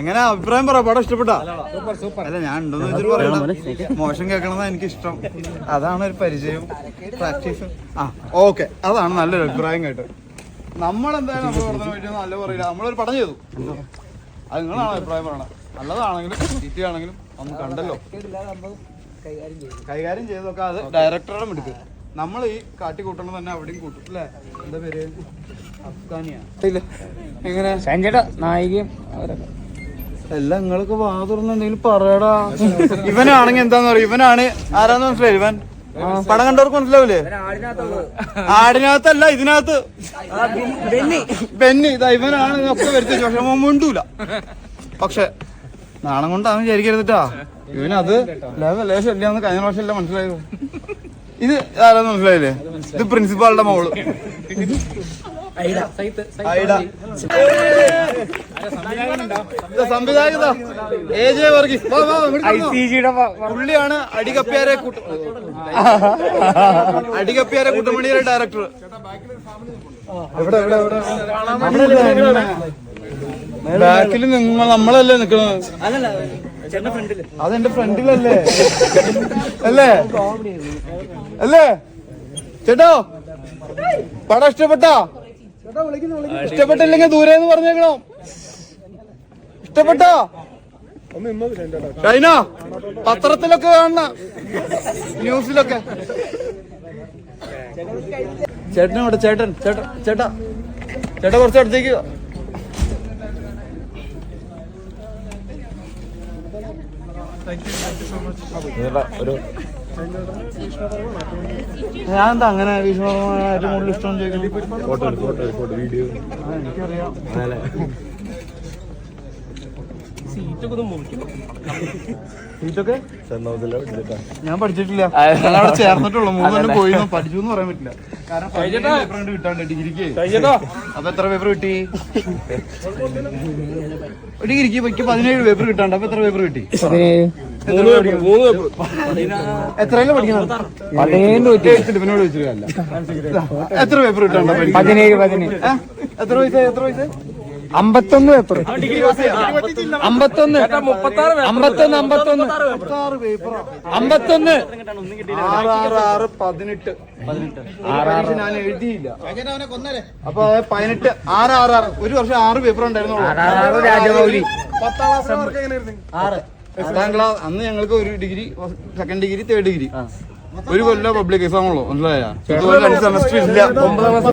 എങ്ങനെ അഭിപ്രായം പറ പടം ഇഷ്ടപ്പെട്ടാ? അല്ല ഞാൻ ഉണ്ടെന്ന് വെച്ചിട്ട് പറയണം മോശം കേൾക്കണമെന്നാ എനിക്ക് ഇഷ്ടം അതാണ് ഒരു പരിചയം. പ്രാക്ടീസ് ആ ഓക്കെ അതാണ് നല്ലൊരു അഭിപ്രായം കേട്ട്. നമ്മളെന്തായാലും നമ്മൾ പറഞ്ഞ പറ്റി നല്ല പറയില്ല. നമ്മളൊരു പടം ചെയ്തു. അത് നിങ്ങളാണ് അഭിപ്രായം പറയണത്. നല്ലതാണെങ്കിലും ചീത്തയാണെങ്കിലും നമുക്ക് കണ്ടല്ലോ. കൈകാര്യം ചെയ്തൊക്കെ അത് ഡയറക്ടറുടെ മിടുക്ക്. നമ്മൾ ഈ കാട്ടി കൂട്ടണം തന്നെ അവിടെയും കൂട്ടും. അല്ലേ? എന്താ പേര്? അഫ്ഗാനിയാണ് എങ്ങനെ? സഞ്ജയുടെ നായികയും അവരൊക്കെ. എല്ലാം നിങ്ങളൊക്കെ വാ പറയടാ. ഇവനാണെങ്കിൽ എന്താന്ന് പറയും ഇവനാണ് ആരാന്ന് മനസ്സിലായി ഇവൻ? പടം കണ്ടവർക്ക് മനസ്സിലാവൂലേ ആടിനകത്തല്ല ഇതിനകത്ത്. ബെന്നി. ഇതാ ഇവനാണ്. ഒക്കെ വരുത്തി പക്ഷെ മുണ്ടൂല. പക്ഷെ നാണം കൊണ്ടാന്ന് വിചാരിക്കരുതിട്ടാ ഇവനത് ലേശം ഇല്ലാന്ന് കഴിഞ്ഞ പ്രാവശ്യം എല്ലാം മനസ്സിലായത്? ഇത് ആരാ മനസ്സിലായില്ലേ? ഇത് പ്രിൻസിപ്പാളുടെ മോൾ. സംവിധായകത എ ജെ വർഗീസ്. പുള്ളിയാണ് അടികപ്പ്യാരെ കൂട്ട അടികപ്പ്യാരെ കുട്ടമണിയുടെ ഡയറക്ടർ എവിടെ എവിടെ എവിടെ? ബാക്കിൽ നിങ്ങൾ നമ്മളല്ലേ നിക്കുന്നത് അതെന്റെ ഫ്രണ്ടിലല്ലേ? അല്ലേ? അല്ലേ? ചേട്ടോ? പടം ഇഷ്ടപ്പെട്ടോ? ഇഷ്ടപ്പെട്ടില്ലെങ്കിൽ ദൂരെ എന്ന് പറഞ്ഞേക്കണോ. ഇഷ്ടപ്പെട്ടോ? ഷൈന പത്രത്തിലൊക്കെ കാണണ ന്യൂസിലൊക്കെ. ചേട്ടനോട് ചേട്ടൻ ചേട്ടൻ ചേട്ടാ. ചേട്ടാ കുറച്ച് അടുത്തേക്ക് ഒരു ഞാൻ എന്താ അങ്ങനെ ഭീഷ്മമായ ഏറ്റവും കൂടുതൽ ഇഷ്ടം ചോദിക്കുന്നത് എനിക്കറിയാം. സീറ്റൊക്കെ ഞാൻ പഠിച്ചിട്ടില്ല. ഞാൻ അവിടെ ചേർന്നിട്ടുള്ളൂ. മൂന്നെണ്ണം പോയി പഠിച്ചു എന്ന് പറയാൻ പറ്റില്ല. കാരണം പേപ്പർ കിട്ടാണ്ട് ഡിഗ്രിക്ക്. അപ്പൊ എത്ര പേപ്പർ കിട്ടി? ഡിഗ്രിക്ക് എനിക്ക് പതിനേഴ് പേപ്പർ കിട്ടാണ്ട്. അപ്പൊ എത്ര പേപ്പർ കിട്ടി? എത്ര എത്രയല്ലേ പഠിക്കണം പേപ്പർ കിട്ടാണ്ട് പതിനേഴ് പതിനേഴ്. എത്ര വയസ്സായി എത്ര വയസ്സ് അമ്പത്തൊന്ന് പേപ്പർ അമ്പത്തൊന്ന്. അമ്പത്തൊന്ന് അമ്പത്തൊന്ന്. അമ്പത്തൊന്ന് ആറ് ആറ് ആറ് പതിനെട്ട്. പതിനെട്ട്. ഞാൻ എഴുതിയില്ല. അപ്പൊ പതിനെട്ട് ആറ് ആറ്. ആറ് ഒരു വർഷം ആറ് പേപ്പർ ഉണ്ടായിരുന്നു രാജമൗലി പത്താം ക്ലാസ് ആറ്. പത്താം ക്ലാസ് അന്ന് ഞങ്ങൾക്ക് ഒരു degree second degree third degree. ഒരു കൊല്ലം പബ്ലിക് എക്സാം ഉള്ളൂ. മനസ്സിലായ? സെമസ്റ്റർ ഇല്ല.